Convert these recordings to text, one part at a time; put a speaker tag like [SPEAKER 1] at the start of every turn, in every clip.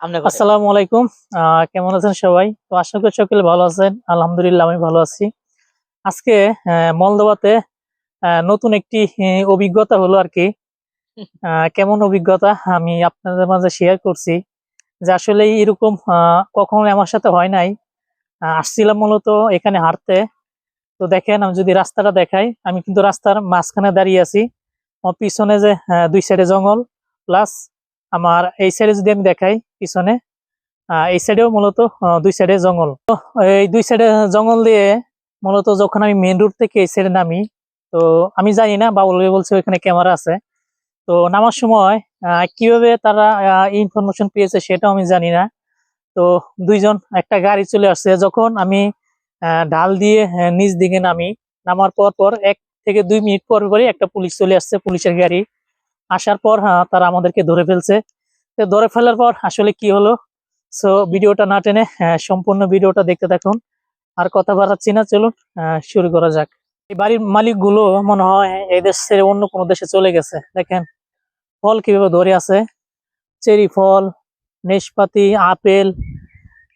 [SPEAKER 1] আসসালামু আলাইকুম। কেমন আছেন সবাই? তো আশা করি সকলে ভালো আছেন। আলহামদুলিল্লাহ, আমি ভালো আছি। আজকে মলদোবাতে নতুন একটি অভিজ্ঞতা হলো আর কি। কেমন অভিজ্ঞতা আমি আপনাদের মাঝে শেয়ার করছি। যে আসলে এরকম কখনো আমার সাথে হয় নাই। আসছিলাম মূলত এখানে হাঁটতে। তো দেখেন, আমি যদি রাস্তাটা দেখাই, আমি কিন্তু রাস্তার মাঝখানে দাঁড়িয়ে আছি। আমার পিছনে যে দুই সাইডে জঙ্গল প্লাস আমার এই সাইডে যদি আমি দেখাই, পিছনে এই সাইডেও মূলত দুই সাইডে জঙ্গল। এই দুই সাইডে জঙ্গল দিয়ে মূলত যখন আমি মেন রোড থেকে এই সাইডে নামি, তো আমি জানি না, বাবুল বলছে ওইখানে ক্যামেরা আছে। তো নামার সময় কীভাবে তারা ইনফরমেশন পেয়েছে সেটাও আমি জানি না। তো দুইজন, একটা গাড়ি চলে আসছে, যখন আমি ঢাল দিয়ে নিচ দিকে নামি, নামার পর পর এক থেকে দুই মিনিট পর পরই একটা পুলিশ চলে আসছে, পুলিশের গাড়ি। আসার পর আহ, তারা আমাদেরকে ধরে ফেলছে। তো ধরে ফেলার পর আসলে কি হলো? সো ভিডিওটা না টেনে আহ, সম্পূর্ণ ভিডিওটা দেখতে থাকুন। আর কথা বাড়াচ্ছি না চলুন আহ, শুরু করা যাক। এই বাড়ির মালিকগুলো মনে হয় এই দেশ ছেড়ে অন্য কোনো দেশে চলে গেছে। দেখেন ফল কীভাবে ধরে আছে? চেরি ফল নেশপাতি আপেল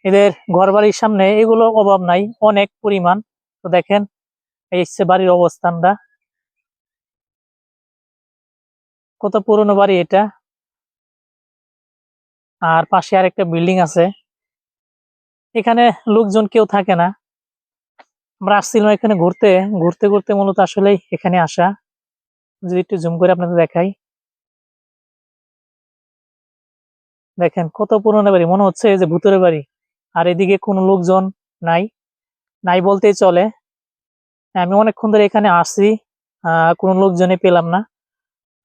[SPEAKER 1] এদের ঘর বাড়ির সামনে এগুলো অভাব নাই অনেক পরিমাণ। তো দেখেন এই হচ্ছে বাড়ির অবস্থানটা। কত পুরনো বাড়ি এটা? আর পাশে আর একটা বিল্ডিং আছে। এখানে লোকজন কেউ থাকে না। আমরা আসছিলাম এখানে ঘুরতে। ঘুরতে ঘুরতে মূলত আসলেই এখানে আসা। যদি একটু জুম করে আপনাদের দেখাই। দেখেন, কত পুরনো বাড়ি। মনে হচ্ছে যে ভূতের বাড়ি। আর এদিকে কোনো লোকজন নাই। নাই বলতেই চলে। আমি অনেকক্ষণ ধরে এখানে আসছি কোনো লোকজনে পেলাম না।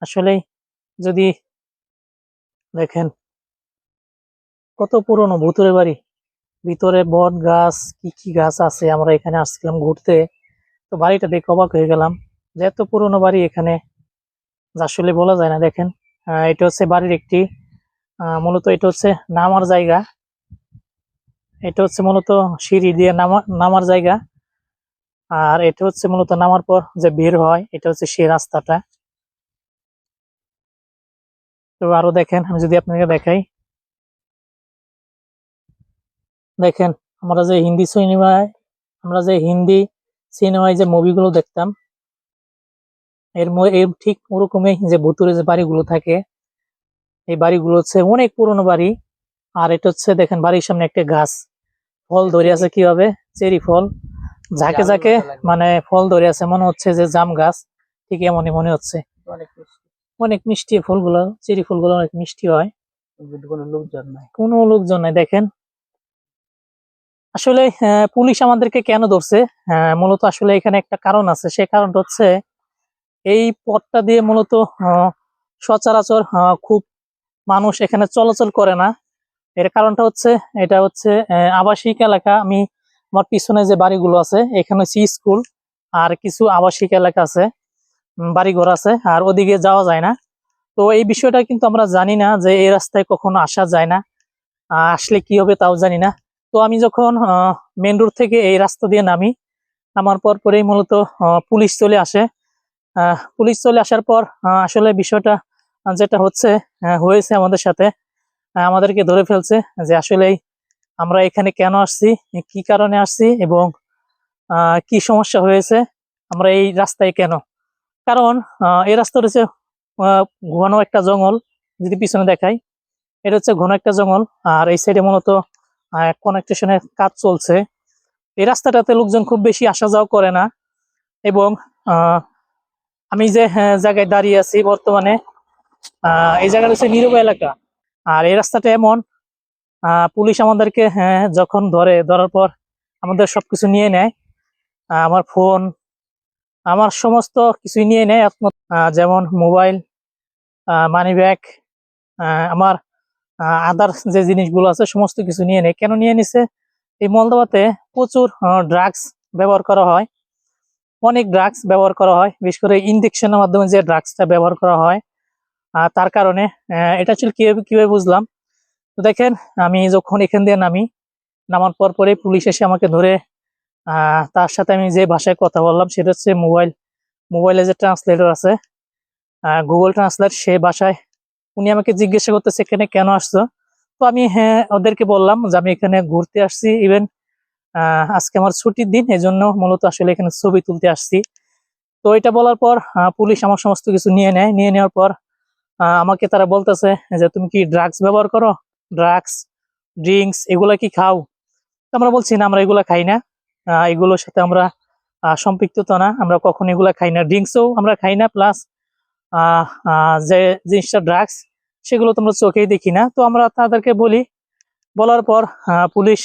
[SPEAKER 1] আসলে যদি দেখেন কত পুরনো ভূতুরে বাড়ি। ভিতরে বট গাছ, কি কি গাছ আছে? আমরা এখানে আসছিলাম ঘুরতে। তো বাড়িটা দেখে অবাক হয়ে গেলাম যে এত পুরনো বাড়ি এখানে আসলে বলা যায় না। দেখেন এটা হচ্ছে বাড়ির একটি মূলত এটা হচ্ছে নামার জায়গা। এটা হচ্ছে মূলত সিঁড়ি দিয়ে নামা, নামার জায়গা। আর এটা হচ্ছে মূলত নামার পর যে বের হয়, এটা হচ্ছে সেই রাস্তাটা। তো আরও দেখেন আমি যদি আপনাকে দেখাই। দেখেন আমরা যে হিন্দি সিনেমায় আমরা যে হিন্দি সিনেমায় যে মুভিগুলো দেখতাম এর এর ঠিক ওরকমই যে ভুতুরে যে বাড়িগুলো থাকে এই বাড়িগুলো হচ্ছে অনেক পুরনো বাড়ি। আর এটা হচ্ছে দেখেন বাড়ির সামনে একটা গাছ। ফল ধরে আছে কীভাবে? চেরি ফল। ঝাঁকে ঝাঁকে মানে ফল ধরে আছে মনে হচ্ছে যে জাম গাছ। ঠিক এমনই মনে হচ্ছে। অনেক মিষ্টি ফুলগুলো চেরি ফুলগুলো অনেক মিষ্টি হয়।
[SPEAKER 2] কোনো লোকজন নাই।
[SPEAKER 1] কোনো লোকজন নাই দেখেন। আসলে পুলিশ আমাদেরকে কেন ধরছে? মূলত আসলে এখানে একটা কারণ আছে। সে কারণটা হচ্ছে এই পথটা দিয়ে মূলত সচরাচর খুব মানুষ এখানে চলাচল করে না। এর কারণটা হচ্ছে এটা হচ্ছে আবাসিক এলাকা। আমি আমার পিছনে যে বাড়িগুলো আছে এখানে হচ্ছে স্কুল আর কিছু আবাসিক এলাকা আছে। বাড়িঘর আছে, আর ওদিকে যাওয়া যায় না। তো এই বিষয়টা কিন্তু আমরা জানি না যে এই রাস্তায় কখনো আসা যায় না আসলে কি হবে তাও জানি না। তো আমি যখন মেন রোড থেকে এই রাস্তা দিয়ে নামি, নামার পর পরেই মূলত পুলিশ চলে আসে। পুলিশ চলে আসার পর আসলে বিষয়টা যেটা হচ্ছে হয়েছে আমাদের সাথে আমাদেরকে ধরে ফেলছে যে আসলেই আমরা এখানে কেন আসছি, কি কারণে আসছি এবং কি সমস্যা হয়েছে, আমরা এই রাস্তায় কেন? কারণ এই রাস্তা আহ, ঘন একটা জঙ্গল যদি পিছনে দেখাই। এটা হচ্ছে ঘন একটা জঙ্গল আর এই সাইডে মূলত কনেকটেশনের কাজ চলছে। এই রাস্তাটাতে লোকজন খুব বেশি আসা যাওয়া করে না এবং আমি যে হ্যাঁ, জায়গায় দাঁড়িয়ে আছি বর্তমানে এই জায়গাটা হচ্ছে নীরব এলাকা। আর এই রাস্তাটা এমন পুলিশ আমাদেরকে হ্যাঁ, যখন ধরে ধরার পর আমাদের সবকিছু নিয়ে নেয়। আমার ফোন আমার সমস্ত কিছুই নিয়ে নেয় যেমন মোবাইল মানি ব্যাগ আমার আদার যে জিনিসগুলো আছে সমস্ত কিছু নিয়ে নেয়। কেন নিয়ে নিছে? এই মলদোয়াতে প্রচুর ড্রাগস ব্যবহার করা হয়। অনেক ড্রাগস ব্যবহার করা হয়। বিশেষ করে ইনজেকশনের মাধ্যমে যে ড্রাগসটা ব্যবহার করা হয় তার কারণে এটা ছিল কীভাবে কীভাবে বুঝলাম? তো দেখেন, আমি যখন এখান দিয়ে নামি, নামার পর পরে পুলিশ এসে আমাকে ধরে তার সাথে আমি যে ভাষায় কথা বললাম সেটা হচ্ছে মোবাইল, মোবাইলে যে ট্রান্সলেটর আছে গুগল ট্রান্সলেট সে ভাষায় উনি আমাকে জিজ্ঞাসা করতেছে, এখানে কেন আসছো? তো আমি হ্যাঁ ওদেরকে বললাম যে আমি এখানে ঘুরতে আসছি ইভেন আজকে আমার ছুটির দিন, এজন্য মূলত আসলে এখানে ছবি তুলতে আসছি। তো এটা বলার পর পুলিশ আমার সমস্ত কিছু নিয়ে নেয়, নিয়ে নেওয়ার পর আমাকে তারা বলতেছে যে, তুমি কি ড্রাগস ব্যবহার করো? ড্রাগস ড্রিঙ্কস এগুলা কি খাও? আমরা বলছি, না, আমরা এগুলা খাই না। এগুলোর সাথে আমরা সম্পৃক্ততা না। আমরা কখন এগুলা খাই না। ড্রিঙ্কসও আমরা খাই না, প্লাস যে জিনিসটা ড্রাগস সেগুলো তো আমরা চোখেই দেখি না। তো আমরা তাদেরকে বলি, বলার পর পুলিশ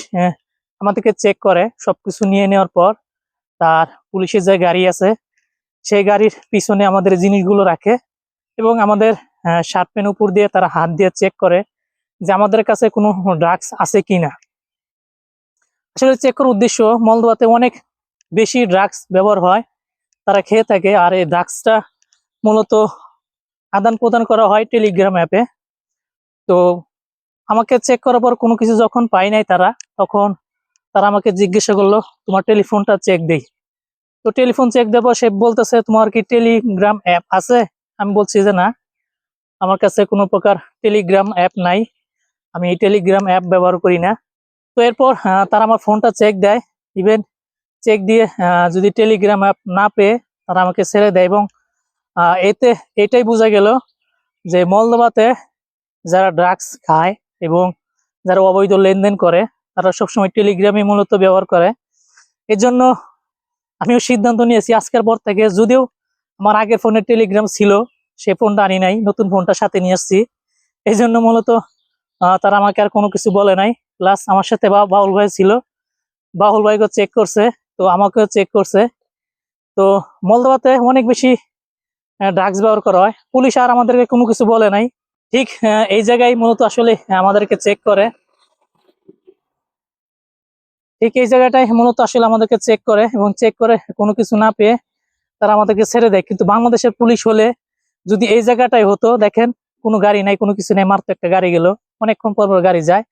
[SPEAKER 1] আমাদেরকে চেক করে। সবকিছু নিয়ে নেওয়ার পর, তার পুলিশের যে গাড়ি আছে, সেই গাড়ির পিছনে আমাদের জিনিসগুলো রাখে এবং আমাদের শার্ট প্যান্ট উপর দিয়ে তারা হাত দিয়ে চেক করে যে আমাদের কাছে কোনো ড্রাগস আছে কিনা। আসলে চেক করার উদ্দেশ্য মলদোয়াতে অনেক বেশি ড্রাগস ব্যবহার হয়। তারা খেয়ে থাকে আর এই ড্রাগসটা মূলত আদান প্রদান করা হয় টেলিগ্রাম অ্যাপে তো আমাকে চেক করার পর কোনো কিছু যখন পাই নাই তারা, তখন তারা আমাকে জিজ্ঞাসা করল, তোমার টেলিফোনটা চেক দেই। তো টেলিফোন চেক দেবো সে বলতেছে, তোমার কি টেলিগ্রাম অ্যাপ আছে? আমি বলছি যে, না, আমার কাছে কোনো প্রকার টেলিগ্রাম অ্যাপ নাই। আমি এই টেলিগ্রাম অ্যাপ ব্যবহার করি না। তো এরপর তারা আমার ফোনটা চেক দেয়। ইভেন চেক দিয়ে যদি টেলিগ্রাম অ্যাপ না পেয়ে তারা আমাকে ছেড়ে দেয় এবং এতে, এটাই বোঝা গেল যে মলদোবাতে যারা ড্রাগস খায় এবং যারা অবৈধ লেনদেন করে, তারা সবসময় টেলিগ্রামই মূলত ব্যবহার করে। এর জন্য আমিও সিদ্ধান্ত নিয়েছি আজকের পর থেকে যদিও আমার আগের ফোনে টেলিগ্রাম ছিল, সে ফোনটা আনি নাই, নতুন ফোনটা সাথে নিয়ে আসছি। এই জন্য মূলত তারা আমাকে আর কোনো কিছু বলে নাই। প্লাস আমার সাথে বাউল ভাই ছিল। বাউল ভাইকে চেক করছে। তো আমাকেও চেক করছে। তো মলদোয়াতে অনেক বেশি ড্রাগস ব্যবহার করা হয়। পুলিশ আর আমাদেরকে কোনো কিছু বলে নাই। ঠিক এই জায়গায় মূলত আসলে আমাদেরকে চেক করে। ঠিক এই জায়গাটাই মূলত আসলে আমাদেরকে চেক করে এবং চেক করে কোনো কিছু না পেয়ে তারা আমাদেরকে ছেড়ে দেয়। কিন্তু বাংলাদেশের পুলিশ হলে যদি এই জায়গাটাই হতো, দেখেন কোনো গাড়ি নাই, কোনো কিছু নেই, মাত্র একটা গাড়ি গেল। অনেকক্ষণ পর পর গাড়ি যায়।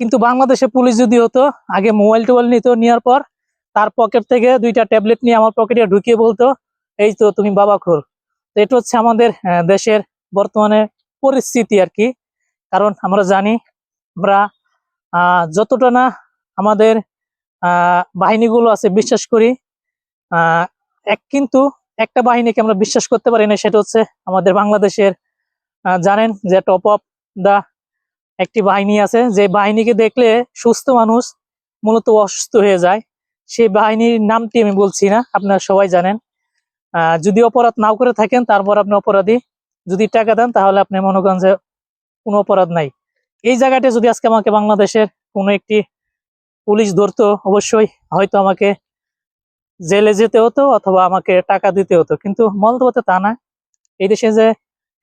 [SPEAKER 1] কিন্তু বাংলাদেশে পুলিশ যদি হতো, আগে মোবাইল টোবাইল নিত, নেওয়ার পর তার পকেট থেকে দুইটা ট্যাবলেট নিয়ে আমার পকেটে ঢুকিয়ে বলতো, এই তো তুমি বাবা খোর। তো এটা হচ্ছে আমাদের দেশের বর্তমানে পরিস্থিতি আর কি। কারণ আমরা জানি, আমরা যতটা না আমাদের বাহিনীগুলো আছে বিশ্বাস করি এক কিন্তু একটা বাহিনীকে আমরা বিশ্বাস করতে পারি না, সেটা হচ্ছে আমাদের বাংলাদেশের জানেন যে টপ অফ দা একটি বাহিনী আছে। যে বাহিনীকে দেখলে সুস্থ মানুষ মূলত অসুস্থ হয়ে যায়। সেই বাহিনীর নামটি আমি বলছি না, আপনারা সবাই জানেন। যদি অপরাধ নাও করে থাকেন, তারপর আপনি অপরাধী। যদি টাকা দেন, তাহলে আপনি মনে করেন যে কোনো অপরাধ নাই। এই জায়গাটা যদি আজকে আমাকে বাংলাদেশের কোনো একটি পুলিশ ধরতো, অবশ্যই হয়তো আমাকে জেলে যেতে হতো অথবা আমাকে টাকা দিতে হতো। কিন্তু মলদোয়াতে তা না। এই দেশে যে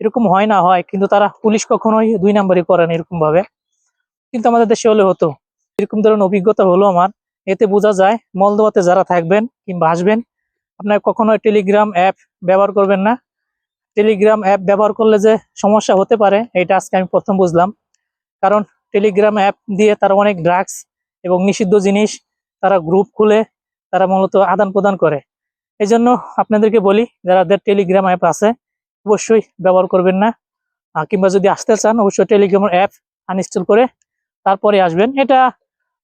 [SPEAKER 1] এরকম হয় না, হয়। কিন্তু তারা পুলিশ কখনোই দুই নাম্বারই করে না এরকম ভাবে কিন্তু আমাদের দেশে হলে হতো। এরকম ধরনের অভিজ্ঞতা হলো আমার। এতে বোঝা যায় মলদোয়াতে যারা থাকবেন কিংবা আসবেন, আপনার কখনোই টেলিগ্রাম অ্যাপ ব্যবহার করবেন না। টেলিগ্রাম অ্যাপ ব্যবহার করলে যে সমস্যা হতে পারে, এটা আজকে আমি প্রথম বুঝলাম। কারণ টেলিগ্রাম অ্যাপ দিয়ে তারা অনেক ড্রাগস এবং নিষিদ্ধ জিনিস তারা গ্রুপ খুলে তারা মূলত আদান প্রদান করে। এই জন্য আপনাদেরকে বলি যাদের টেলিগ্রাম অ্যাপ আছে অবশ্যই ব্যবহার করবেন না। কিংবা যদি আসতে চান, অবশ্যই টেলিগ্রাম অ্যাপ আনইনস্টল করে তারপরে আসবেন। এটা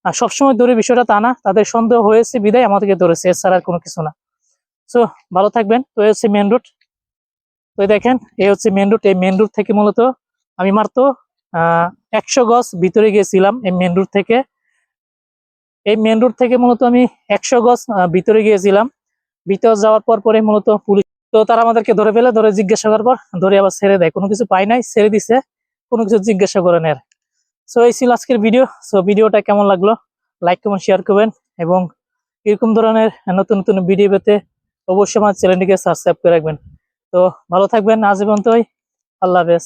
[SPEAKER 1] সবসময় ধরে বিষয়টা তা না, তাদের সন্দেহ হয়েছে, বিদায় আমাদেরকে ধরেছে, এছাড়া কোনো কিছু না। সো ভালো থাকবেন। তো এই হচ্ছে মেন রুট তো দেখেন, এই হচ্ছে মেন রুট এই মেন রুট থেকে মূলত আমি মাত্র একশো গজ ভিতরে গিয়েছিলাম এই মেন রুট থেকে। এই মেন রোড থেকে মূলত আমি একশো গজ ভিতরে গিয়েছিলাম। ভিতরে যাওয়ার পর পরে মূলত পুলিশ তো তারা আমাদেরকে ধরে ফেলে, ধরে জিজ্ঞাসা করার পর ধরে আবার ছেড়ে দেয়। কোনো কিছু পাই নাই, ছেড়ে দিছে, কোনো কিছু জিজ্ঞাসা করে নেয়। সো এই ছিল আজকের ভিডিও সো ভিডিওটা কেমন লাগল? লাইক কমেন্ট শেয়ার করবেন এবং এরকম ধরনের নতুন নতুন ভিডিও পেতে অবশ্যই আমার চ্যানেলটিকে সাবস্ক্রাইব করে রাখবেন। তো, ভালো থাকবেন আজ পর্যন্তই। আল্লাহ হাফেজ।